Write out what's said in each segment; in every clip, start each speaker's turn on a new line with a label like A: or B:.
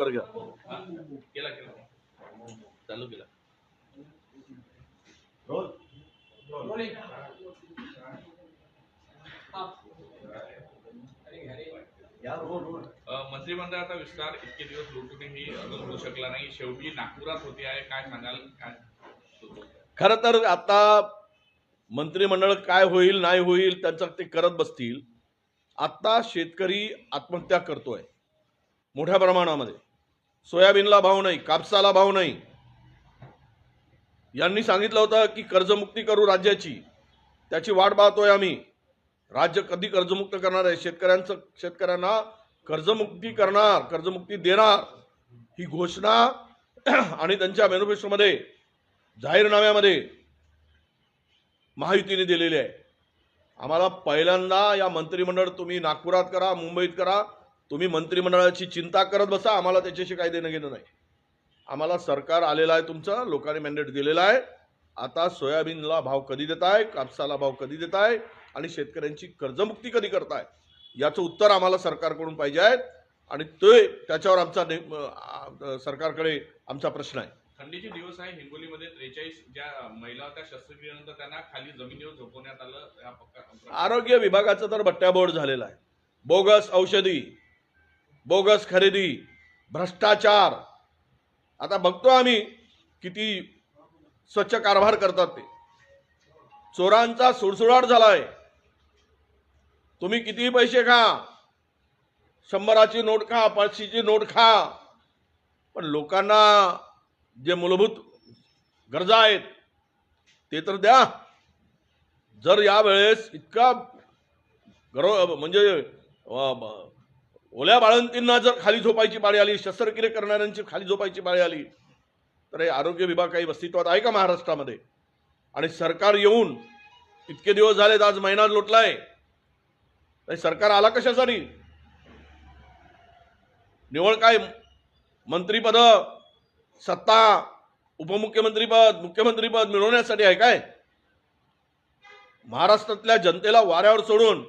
A: लवकर घ्या.
B: चालू केला मंत्रिमंडळाचा विस्तार इतके दिवस लोटूनही अजून होऊ शकला नाही. शेवटी नागपुरात होती आहे. काय सांगाल? काय?
C: खर तर आता मंत्रिमंडळ काय होईल नाही होईल त्यांचं ते करत बसतील. आत्ता शेतकरी आत्महत्या करतोय. मोठ्या प्रमाणामध्ये. सोयाबीनला भाव नाही कापसाला भाव नाही. यांनी सांगितलं होतं की कर्जमुक्ती करू राज्याची. त्याची वाट पाहतोय आम्ही. राज्य कधी कर्जमुक्त करणार आहे? शेतकऱ्यांचं शेतकऱ्यांना कर्जमुक्ती करणार कर्जमुक्ती देणार ही घोषणा आणि त्यांच्या मॅनिफेस्टोमध्ये जाहीरनाम्यामध्ये महायुतीने दिलेली आहे. आम्हाला पहिल्यांदा या मंत्रिमंडळ तुम्ही नागपुरात करा मुंबईत करा तुम्ही मंत्रिमंडळाची चिंता करत बसा आम्हाला त्याच्याशी काही देणं घेणं नाही. आम्हाला सरकार आलेलं आहे तुमचं लोकांनी मॅन्डेट दिलेला आहे. आता सोयाबीनला भाव कधी देताय कापसाला भाव कधी देताय आणि शेतकऱ्यांची कर्जमुक्ती कधी करताय? याचं उत्तर आम्हाला सरकारकडून पाहिजे आहे आणि ते त्याच्यावर आमचा सरकारकडे आमचा प्रश्न आहे.
B: थंडीचे दिवस आहे हिंगोलीमध्ये त्रेचाळीस ज्या महिला होत्या शस्त्रक्रियेनंतर त्यांना खाली जमिनीवर झोपवण्यात आलं.
C: आरोग्य विभागाचं तर बट्ट्याबोळ झालेला आहे. बोगस औषधी बोगस खरेदी भ्रष्टाचार. आता बघतो आम्ही किती स्वच्छ कारभार करतात ते. चोरांचा सुडसुडाट झालाय. तुम्ही कितीही पैसे खा. शंभराची नोट खा पाचशेची नोट खा. पण लोकांना जे मूलभूत गरजा आहेत ते तर द्या. जर यावेळेस इतका गर्व म्हणजे ओल्या बाळंतींना जर खाली झोपायची पाळी आली शस्त्रक्रिया करणाऱ्यांची खाली झोपायची पाळी आली तर हे आरोग्य विभाग काही अस्तित्वात आहे का महाराष्ट्रामध्ये? आणि सरकार येऊन इतके दिवस झालेत आज महिना लोटलाय. सरकार आला कशासाठी? निवड काय? मंत्रीपद सत्ता उपमुख्यमंत्रीपद मुख्यमंत्रीपद मिळवण्यासाठी आहे काय? महाराष्ट्रातल्या जनतेला वाऱ्यावर सोडून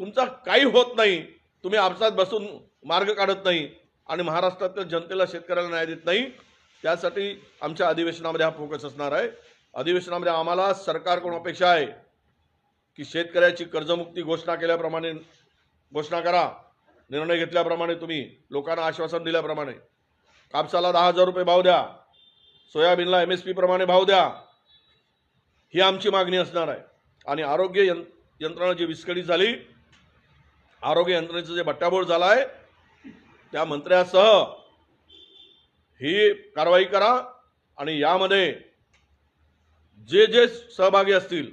C: तुमचा काही होत नाही. तुम्ही आपसात बसून मार्ग काढत नाही आणि महाराष्ट्रातल्या जनतेला शेतकऱ्याला न्याय देत नाही. त्यासाठी आमच्या अधिवेशनामध्ये हा फोकस असणार आहे. अधिवेशनामध्ये आम्हाला सरकारकडून अपेक्षा आहे की शेतकऱ्याची कर्जमुक्ती घोषणा केल्याप्रमाणे घोषणा करा. निर्णय घेतल्याप्रमाणे तुम्ही लोकांना आश्वासन दिल्याप्रमाणे. कापसाला दहा हजार रुपये भाव द्या. सोयाबीनला एम एस पीप्रमाणे भाव द्या. ही आमची मागणी असणार आहे. आणि आरोग्य यं यंत्रणा जी विस्कळीत झाली आरोग्य यंत्रणेचं जे बट्ट्याबोळ झाला आहे त्या मंत्र्यासह ही कारवाई करा आणि यामध्ये जे जे सहभागी असतील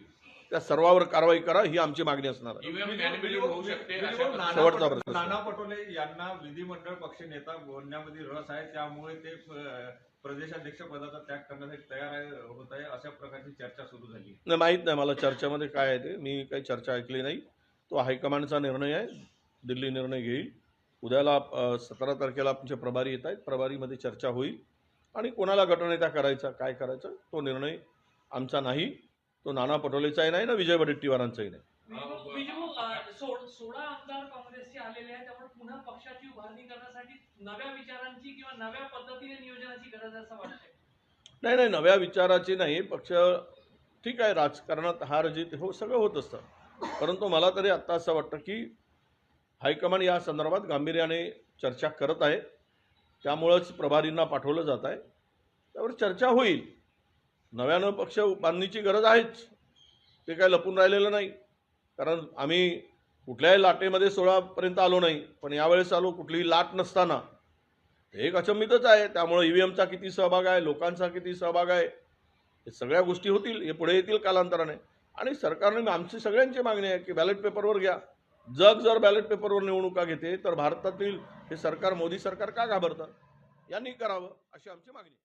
C: त्या सर्वावर कारवाई करा ही आमची मागणी असणार शेवटचा
D: नाना
C: प्रश्न.
D: नाना पटोले यांना विधिमंडळ पक्षनेता बनण्यामध्ये रस आहे त्यामुळे ते प्रदेशाध्यक्ष पदाचा त्याग करण्यासाठी तयार आहे होत आहे अशा प्रकारची चर्चा सुरू झाली.
C: नाही माहीत नाही मला चर्चेमध्ये काय आहे ते. मी काही चर्चा ऐकली नाही. तो हायकमांडचा निर्णय आहे. दिल्ली निर्णय घेईल. उद्याला सतरा तारखेला आमचे प्रभारी येत आहेत. प्रभारीमध्ये चर्चा होईल. आणि कोणाला गटनेता करायचा काय करायचं तो निर्णय आमचा नाही. तो नाना पटोलेचाही नाही ना विजय वडेट्टीवारांचाही नाही.
A: विजू- विजू, अ, सोळ- सोळा आमदार काँग्रेसचे आलेले आहेत. त्यामुळे पुन्हा पक्षाची उभारणी करण्यासाठी नव्या विचारांची किंवा नव्या पद्धतीने नियोजनाची गरज आहे असं वाटतंय.
C: नाही नाही नव्या विचाराची नाही. पक्ष ठीक आहे. राजकारणात हार जीत हो सगळं होत असतं. परंतु मला तरी आत्ता असं वाटतं की हायकमांड या संदर्भात गांभीर्याने चर्चा करत आहे. त्यामुळंच प्रभारींना पाठवलं जात आहे. त्यावर चर्चा होईल. नव्यानं पक्ष बांधणीची गरज आहेच. ते काय लपून राहिलेलं नाही. कारण आम्ही कुठल्याही लाटेमध्ये सोळापर्यंत आलो नाही. पण यावेळेस आलो कुठलीही लाट नसताना. हे एक अचंबितच आहे. त्यामुळे ईव्हीएमचा किती सहभाग आहे? लोकांचा किती सहभाग आहे? हे सगळ्या गोष्टी होतील. हे पुढे येतील कालांतराने. आणि सरकारने आमची सगळ्यांची मागणी आहे की बॅलेट पेपरवर घ्या. जग जर बॅलेट पेपरवर निवडणुका घेते तर भारतातील हे सरकार मोदी सरकार का घाबरतं यांनी करावं अशी आमची मागणी